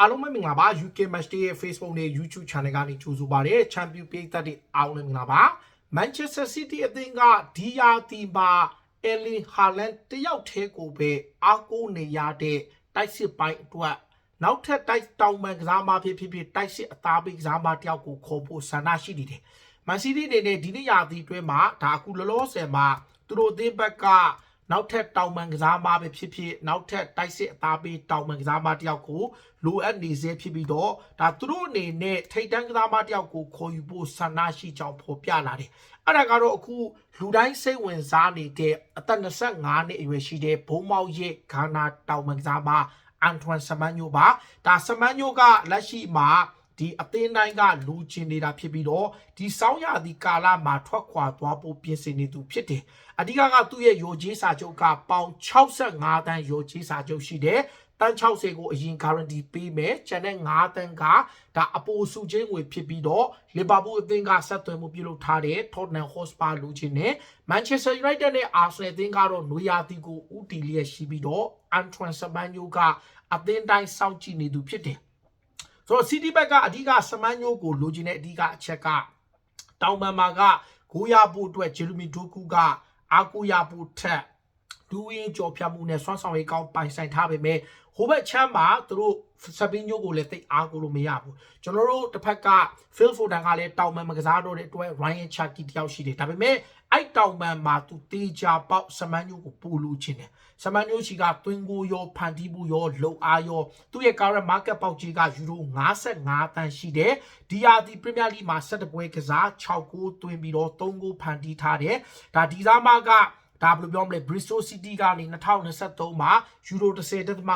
အားလုံးပဲမင်္ဂလာပါ UK Match Day ရဲ့ Facebook နဲ့ YouTube Channel ကနေကြိုဆိုပါရစေ။ Champion ပိတ်သက်တွေအားလုံးမင်္ဂလာပါ။ Manchester City အသင်းကဒီယာတီမှာ Erling Haaland တယောက်တည်းကိုပဲအားကိုးနေရတဲ့တိုက်စစ်ပိုင်းအတွက်နောက်ထပ်တိုက်တောင်ပန်ကစားမဖြစ်ဖြစ်ဖြစ်တိုက်စစ်အသားပေးကစားမတယောက်ကိုခေါ်ဖို့ဆန္ဒရှိနေတယ်။ Man City အနေနဲ့ဒီနေ့ရာသီအတွင်းမှာဒါအခုလောလောဆယ်မှာသူတို့အသင်းဘက်က နောက်ထပ်တောင်ပန်ကစားမပဲဖြစ်ဖြစ်နောက်ထပ်တိုက်စစ်အသားပေးတောင်ပန်ကစားမတယောက်ကိုလိုအပ်နေစေဖြစ်ပြီးတော့ဒါသူတို့အနေနဲ့ထိတ်တန်းကစားမတယောက်ကိုခေါ်ယူဖို့ဆန္ဒရှိကြောင်းဖော်ပြလာတယ်။အဲ့ဒါကတော့အခုလူတိုင်းစိတ်ဝင်စားနေတဲ့အသက်25နှစ်အရွယ်ရှိတဲ့ဘုံမောက်ရဲ့ဂါနာတောင်ပန်ကစားမအန်ထွမ်ဆမန်ညိုပါဒါဆမန်ညိုကလက်ရှိမှာ ဒီအသင်းတိုင်းကလူချင်နေတာဖြစ်ပြီးတော့ဒီစောင်းရသည့်ကာလမှာထွက်ခွာသွားဖို့ပြင်ဆင်နေသူဖြစ်တယ်။အဓိကကသူ့ရဲ့ယိုကြီးစာချုပ်ကပေါင်65တန်းယိုကြီးစာချုပ်ရှိတယ်။တန်း60ကိုအရင် guarantee ပေးမယ်။ကျန်တဲ့9တန်းကဒါအပိုစုချင်းငွေဖြစ်ပြီးတော့လီဗာပူးအသင်းကဆက်သွယ်မှုပြုလုပ်ထားတဲ့ Tottenham Hotspur လူချင်းနဲ့ Manchester United နဲ့ Arsenal အသင်းကတော့နွေရာသီကိုဥတီလျက်ရှိပြီးတော့ Antoine Semenyo ကအသင်းတိုင်းစောင့်ကြည့်နေသူဖြစ်တယ်။ ဆိုတော့ City ဘက်ကအဓိကစမန်ညိုကိုလိုချင်တဲ့အဓိကအချက်ကတောင်ပန်မာကဂိုးရဖို့အတွက်ဂျေရမီဒိုကူကအာကိုရဖို့ထက် ဒူးရင်ကြော်ဖြတ်မှုနဲ့ဆွမ်းဆောင်ရေးကောင်းပိုင်ဆိုင်ထားပေမဲ့ဟိုဘက်ချမ်းမှာသူတို့စပင်းညိုကိုလည်းတိတ်အားကိုလို့မရဘူးကျွန်တော်တို့တစ်ဖက်က Phil Foden ကလည်းတောင်ပန်မကစားတော့တဲ့အတွက် Ryan Cherky တယောက်ရှိတယ်ဒါပေမဲ့အဲ့တောင်ပန်မှာသူတေချာပေါက်စမန်ညိုကိုပို့လို့ခြင်းတယ်စမန်ညိုချီကတွင်းကိုရောဖန်တီးမှုရောလုံအားရောသူ့ရဲ့ current market ပေါက်ကြီးကယူရို55တန်းရှိတယ်ဒီယာဒီ Premier League မှာ7ပွဲကစား6ဂိုးသွင်းပြီးတော့3ဂိုးဖန်တီးထားတယ်ဒါဒီစားမက ဒါဘယ်လိုပြောမလဲ Bristol City ကနေ2023မှာယူရို10တက်သမ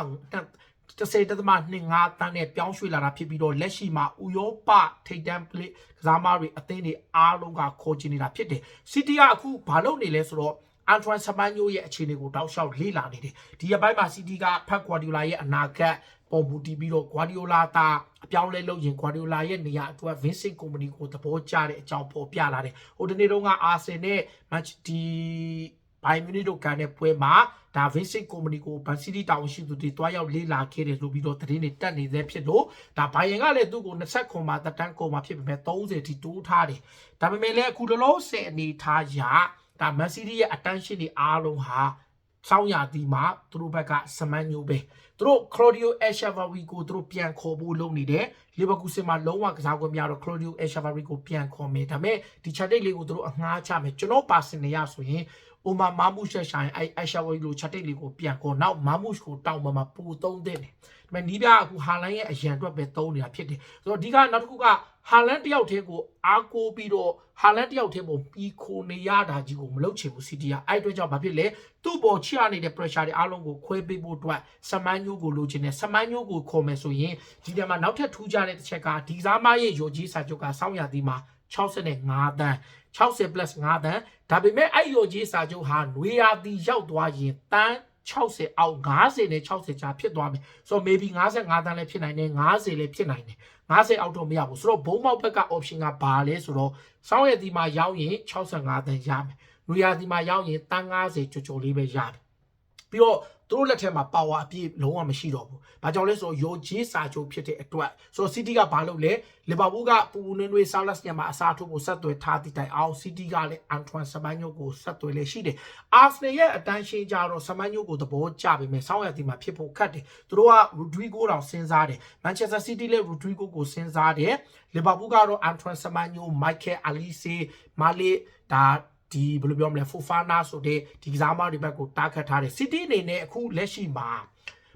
30တက်သမ25တန်းနဲ့ပြောင်းရွှေ့လာတာဖြစ်ပြီးတော့လက်ရှိမှာဥရောပထိပ်တန်းပလေကစားမတွေအသင်းတွေအားလုံးကခေါ်ချင်နေတာဖြစ်တယ်။ City ကအခုဘာလုပ်နေလဲဆိုတော့အန်ထွမ်ဆမန်ညိုရဲ့အခြေအနေကိုတောက်လျှောက်လေ့လာနေတယ်ဒီအပိုင်းမှာ City ကဖက်ဂွာဒီယိုလာရဲ့အနာဂတ်ပုံမူတည်ပြီးတော့ဂွာဒီယိုလာတာအပြောင်းလဲလုပ်ရင်ဂွာဒီယိုလာရဲ့နေရာအတွက် Vincent Company ကိုသဘောကျတဲ့အကြောင်းပေါ်ပြလာတယ်ဟိုဒီနေ့တုန်းကအာဆင်နဲ့မန်ဒီ ဘိုင်မြူနစ်တို့ကန်တဲ့ပွဲမှာဒါ Vincent Company ကိုဘန်စီတီတာဝန်ရှိသူတွေတွားရောက်လေ့လာခဲ့တယ်ဆိုပြီးတော့သတင်းတွေတက်နေသေးဖြစ်လို့ဒါဘိုင်ယန်ကလည်းသူ့ကို20ခွန်မှာတက်တန်းကုန်မှာဖြစ်ပေမဲ့30ထိတိုးထားတယ်ဒါပေမဲ့လည်းအခုလောလောဆယ်အနေထားရဒါမန်စီးတီးရဲ့ attention တွေအားလုံးဟာစောင်းရတီမှာသူတို့ဘက်ကစမန်ညိုပဲသူတို့ Claudio Echeverri ကိုသူတို့ပြန်ခေါ်ဖို့လုပ်နေတယ်လီဗာပူးစင်မှာလုံးဝကစားခွင့်မရတော့ Claudio Echeverri ကိုပြန်ခေါ်မယ်ဒါပေမဲ့ဒီ chat လေးကိုသူတို့အငှားချမယ်ကျွန်တော်ပါစင်နေရဆိုရင်အိုမာမာမုရှဆိုင်အဲ Echeverri လို chat လေးကိုပြန်ခေါ်နောက်မာမုရှကိုတောင်းမှာပူသုံးတဲ့တယ်ဒါပေမဲ့နီးပြအခုဟာလန်ရဲ့အရန်အတွက်ပဲသုံးနေတာဖြစ်တယ်ဆိုတော့ဒီကနောက်တစ်ခုကဟာလန်တယောက်တည်းကိုအားကိုးပြီးတော့ဟာလန်တယောက်တည်းပုံပြီးခိုနေရတာကြီးကိုမလုပ်ချင်ဘူးစီတီကအဲ့အတွက်ကြောင့်ဘာဖြစ်လဲသူ့ပေါ်ချရနေတဲ့ pressure တွေအားလုံးကိုခွဲပေးဖို့အတွက်စမန်ညိုးကိုလိုချင်တယ်စမန်ညိုးကိုခေါ်မယ်ဆိုရင်ဒီထဲမှာနောက်ထပ်ထူးခြားတဲ့တစ်ချက်ကဒီစားမရဲ့ရောကြီးစာချုပ်ကစောင်းရသည်မှာ65တန်း60 plus 5တန်းဒါပေမဲ့အဲ့ရောကြီးစာချုပ်ဟာနွေရာသီရောက်သွားရင်တန်း60အောက်50နဲ့60ကြားဖြစ်သွားမယ်ဆိုတော့ maybe 55တန်းလည်းဖြစ်နိုင်တယ်50လည်းဖြစ်နိုင်တယ်50အောက်တော့မရဘူးဆိုတော့ဘုံမောက်ဘက်က option ကဘာလဲဆိုတော့စောင်းရည်ဒီမှာရောက်ရင်65တန်းရမယ်နွေရာသီမှာရောက်ရင်တန်း90ကျော်ကျော်လေးပဲရမယ်ပြီးတော့ သူတို့လက်ထက်မှာ power အပြည့်လုံးဝမရှိတော့ဘူး။ဘာကြောင့်လဲဆိုတော့ယိုဂျီစာချုပ်ဖြစ်တဲ့အတွက်ဆိုတော့ City ကဘာလုပ်လဲလီဗာပူးကပူပူနွေးနွေးဆာလတ်ညမှာအစားထိုးဖို့ဆက်သွယ်ထားသည့်တိုင်အောင် City ကလည်းအန်ထွမ်ဆမန်ညိုကိုဆက်သွယ်လဲရှိတယ်။ Arsenal ရဲ့အတန်းရှင်းကြတော့ဆမန်ညိုကိုသဘောကျပေမဲ့စောင်းရည်မှာဖြစ်ဖို့ခက်တယ်။သူတို့က Rodrigo တောင်စဉ်းစားတယ်။ Manchester City လည်း Rodrigo ကိုစဉ်းစားတယ်။လီဗာပူးကတော့အန်ထွမ်ဆမန်ညို Michael Olise မာလီဒါ ဒီဘယ်လိုပြောမလဲဖိုဖာနာဆိုတဲ့ဒီကစားမတွေဘက်ကိုတားခတ်ထားတယ်စီးတီးအနေနဲ့အခုလက်ရှိမှာ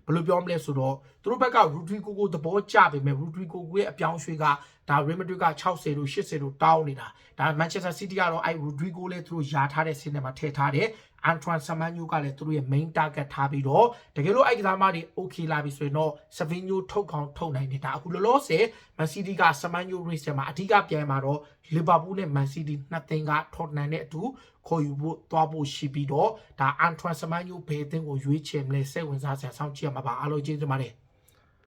ဘယ်လိုပြောမလဲဆိုတော့သူတို့ဘက်ကရူဒရီကိုကိုသဘောကျပေမဲ့ရူဒရီကိုကိုရဲ့အပြောင်းရွှေ့ကဒါရီမက် ဒရစ်က60လို့80လို့တောင်းနေတာဒါမန်ချက်စတာစီးတီးကတော့အဲရူဒရီကိုလည်းသူတို့ယာထားတဲ့စင်းထဲမှာထည့်ထားတယ်အန်ထွမ်ဆမန်ညိုကလည်းသူတို့ရဲ့ main target ထားပြီးတော့တကယ်လို့အဲ့ကစားမတွေ okay လာပြီဆိုရင်တော့ဆဗင်းညိုထုတ်ခေါင်ထုတ်နိုင်တယ်ဒါအခုလောလောဆယ်မန်စီးတီးကဆမန်ညို race မှာအဓိကပြန်มาတော့လီဗာပူးနဲ့မန်စီးတီးနှစ်သင်းကထော်နန်နဲ့အတူခေါ်ယူဖို့သွားဖို့ရှိပြီးတော့ဒါအန်ထွမ်ဆမန်ညိုဘယ်အသင်းကိုရွေးချယ်မလဲစိတ်ဝင်စားစရာစောင့်ကြည့်ရမှာပါအားလုံးကျေးဇူးပါတယ်